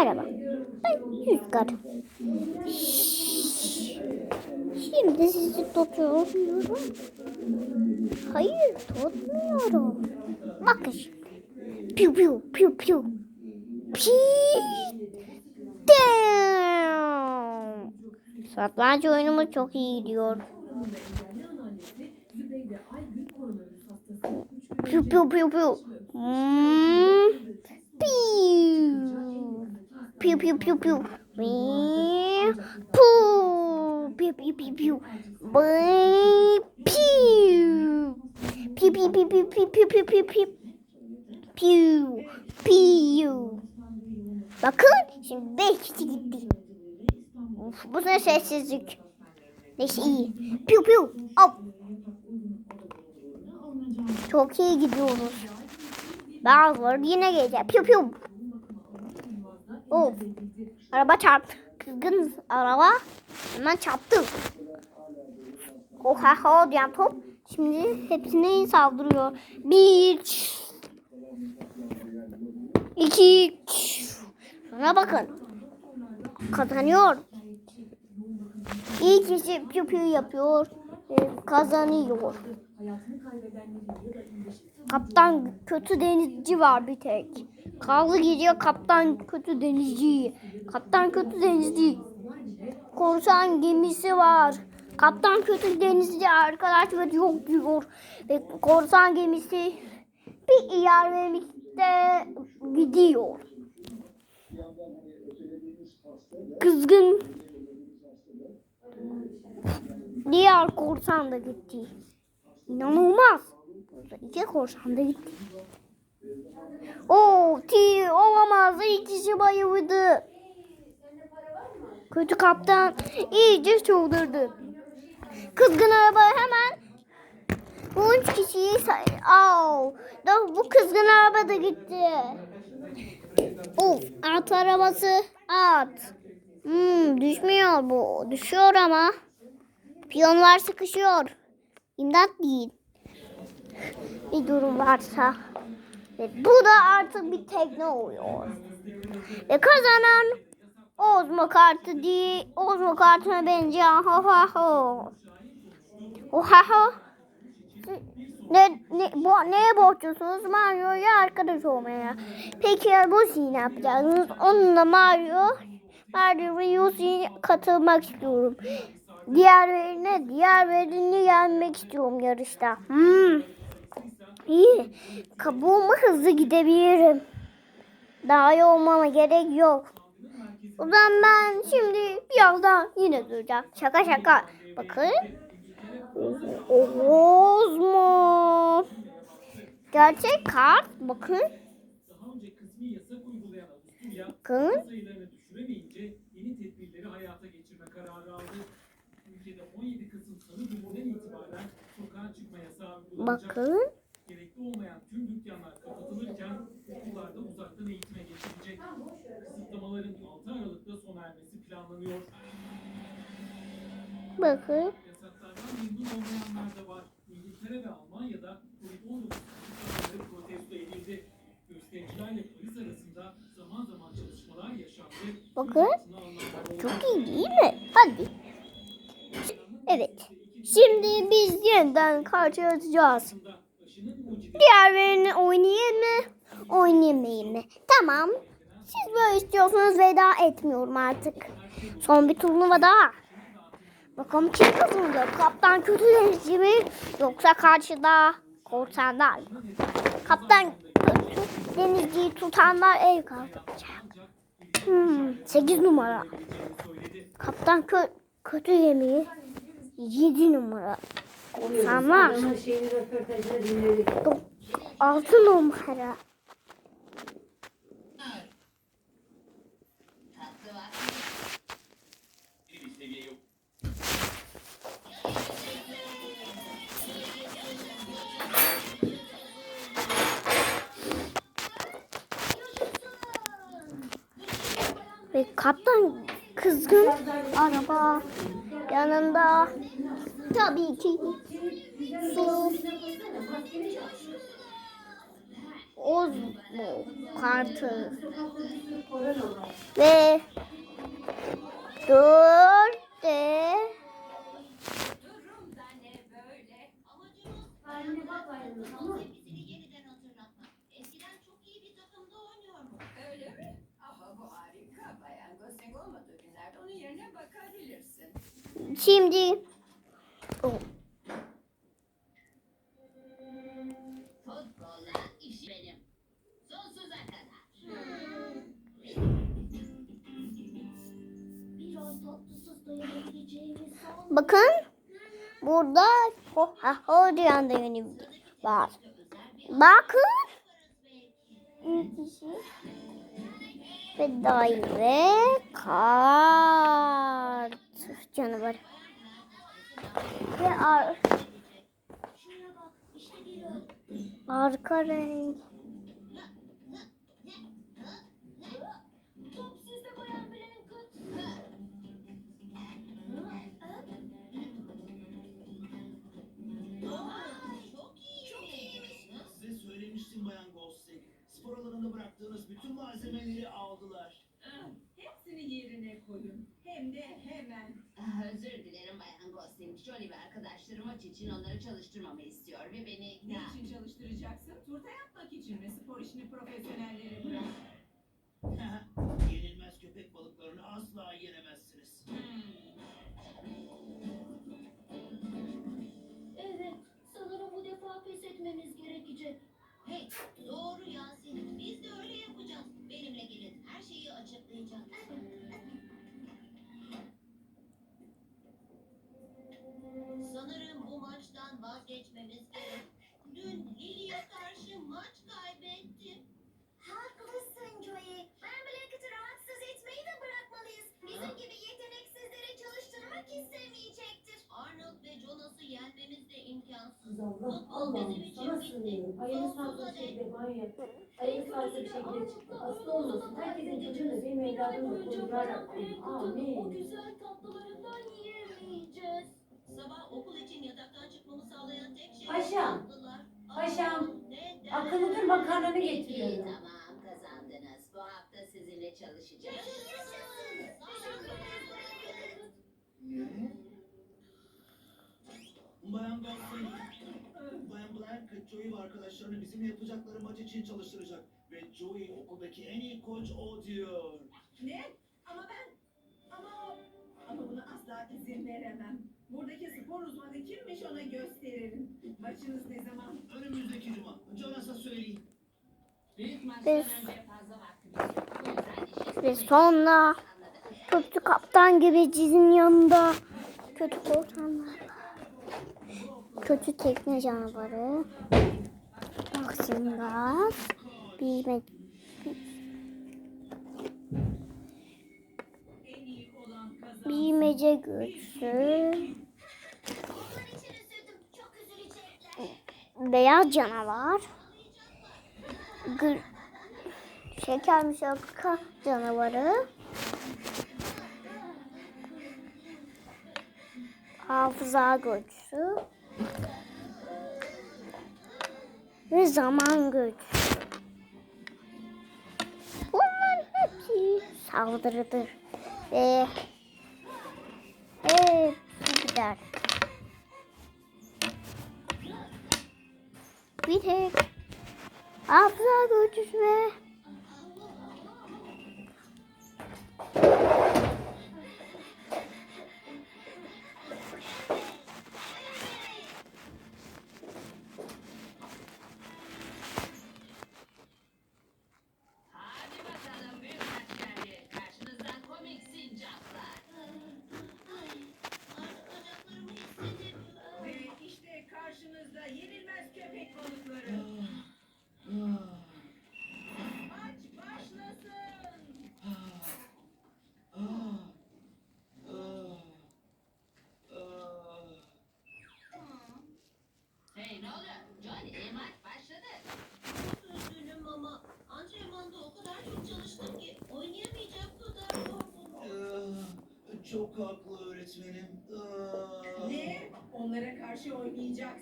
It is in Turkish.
Merhaba. Ben Rüzgar. Şimdi sizi tutuyorum. Hayır tutmuyorum. Bakın şimdi. Piu piu piu piu. Pi. Down. Satranç oyunumuz çok iyi gidiyor. Piu piu piu piu. Hmm. Piu. Piu piu piu piu. Pu. Piu piu piu piu. Bıy. Piu. Piu piu piu piu piu piu piu piu piu. Piu. Piu. Bakın şimdi beş kişi gitti. Uf, bu ne sessizlik. Neyse iyi. Piu piu. Hop. Çok iyi gidiyoruz. Bazıları yine gelecek. Piu piu. Of. Araba çarptı. Kızgın araba hemen çarptı. Oha ho diyen top şimdi hepsine saldırıyor. Bir. iki. Şuna bakın. Kazanıyor. İyi kişi piu piu yapıyor. ve Kazanıyor. Kaptan kötü denizci var bir tek. Kavga gidiyor kaptan kötü denizci. Kaptan kötü denizci. Korsan gemisi var. Kaptan kötü denizci arkadaşlar yok diyor. Ve korsan gemisi bir ilerlemekte gidiyor. Kızgın diğer korsan da gitti. İnanılmaz. Burada iki korsan da gitti. Oo, ti olamaz. İki bayıldı. Kötü kaptan iyice çıldırdı. Kızgın araba hemen bu üç kişiyi say... Au, da bu kızgın araba da gitti. Of, at arabası at. Hmm, düşmüyor bu. Düşüyor ama. Piyonlar sıkışıyor. İmdat değil. Bir durum varsa. Ve bu da artık bir tekne oluyor. Ve kazanan Ozmo kartı değil. Ozmo kartına benzeyen ho ha ho. O ha ho. Ne, ne, bu, neye borçlusunuz? Mario'ya arkadaş olmaya. Peki ya Lucy'yi ne yapacaksınız? Onunla Mario, Mario ve Lucy'ye katılmak istiyorum. Diğerlerine, diğerlerini yenmek istiyorum yarışta. Hmm. İyi. Kabuğuma hızlı gidebilirim. Daha iyi olmama gerek yok. O zaman ben şimdi birazdan yine duracağım. Şaka şaka. Bakın. Ozmo. Gerçek kart. Bakın. Daha önce kısmi yasak uygulayan Avusturya Bakın. Sayılarını düşüremeyince yeni tedbirleri hayata geçirme kararı aldı. Ülkede 17 Kasım Salı gününden itibaren sokağa çıkma yasağı uygulanacak. Bakın. Gerekli olmayan tüm dükkanlar kapatılırken okullarda uzaktan eğitime geçilecek. Kısıtlamaların 6 Aralık'ta sona ermesi planlanıyor. Bakın. Yasaklardan memnun olmayanlar da var. İngiltere ve Almanya'da Covid-19 kısıtlamaları protesto edildi. Göstericilerle polis arasında zaman zaman çalışmalar yaşandı. Bakın. Çok iyi değil mi? Hadi. Şimdi biz yeniden aşının mucidi Diğerlerini oynayayım mı? Oynayamayayım mı? Tamam. Siz böyle istiyorsanız veda etmiyorum artık. Son bir turnuva daha. Bakalım kim kazanacak? Kaptan kötü denizci mi? Yoksa karşıda korsanlar mı? Kaptan kötü denizciyi tutanlar el kaldıracak. Hmm, 8 numara. Kaptan kö kötü yemeği 7 numara. Tamam. Altı numara. Ve kaptan kızgın araba yanında Tabii ki. Sus. Oz bu kartı. Ve dört de Şimdi Bakın burada ho ha ho diyen yönü var. Bakın. Ve daire kart canavar. Ve ar arka renk. Bayan Gosling. Spor alanında bıraktığınız bütün malzemeleri aldılar. Hepsini yerine koyun. Hem de hemen. Ah, Özür dilerim Bayan Gosling. Jolie ve arkadaşlarım maç için onları çalıştırmamı istiyor ve beni Ne ikna... için çalıştıracaksın? Turta yapmak için mi? Spor işini profesyonellere bırak. Yenilmez köpek balıklarını asla yenemezsiniz. Evet sanırım bu defa pes etmemiz gerekecek. Hey, doğru Yasin. Biz 这边叫 imkansız. kız Allah Allah'ım sana sığınıyorum. Ayını sağlıklı bir şekilde banyo yap. Ayını sağlıklı bir şekilde çıktı. Hasta olmasın. Herkesin çocuğunu benim evladımla koru. Yarabbim. O Amin. güzel tatlılarından yiyemeyeceğiz. Sabah okul için yataktan çıkmamı sağlayan tek şey Paşam, paşam? Akıllı dur makarnanı getiriyorum. tamam kazandınız. Bu hafta sizinle çalışacağım. Bayan Gosling, Blanket, Joey ve arkadaşlarını bizimle yapacakları maç için çalıştıracak. Ve Joey okuldaki en iyi koç o diyor. Ne? Ama ben... Ama... Ama buna asla izin veremem. Buradaki spor uzmanı kimmiş ona gösteririm. Maçınız ne zaman? Önümüzdeki cuma. Jonas'a söyleyin. Büyük Biz- maçtan önce fazla vaktimiz yok. Yüzden Ve sonra kötü kaptan gibi cizin yanında kötü korsanlar var. Kötü tekne canavarı. Maksimgaz. Bilmek bilmece üzülecekler. Beyaz canavar. Gır Şeker müsabaka canavarı. Hafıza güçlü. Ve zaman güçlü. Bunların hepsi saldırıdır. Ve hepsi gider. Bir tek hafıza gücü ve Çok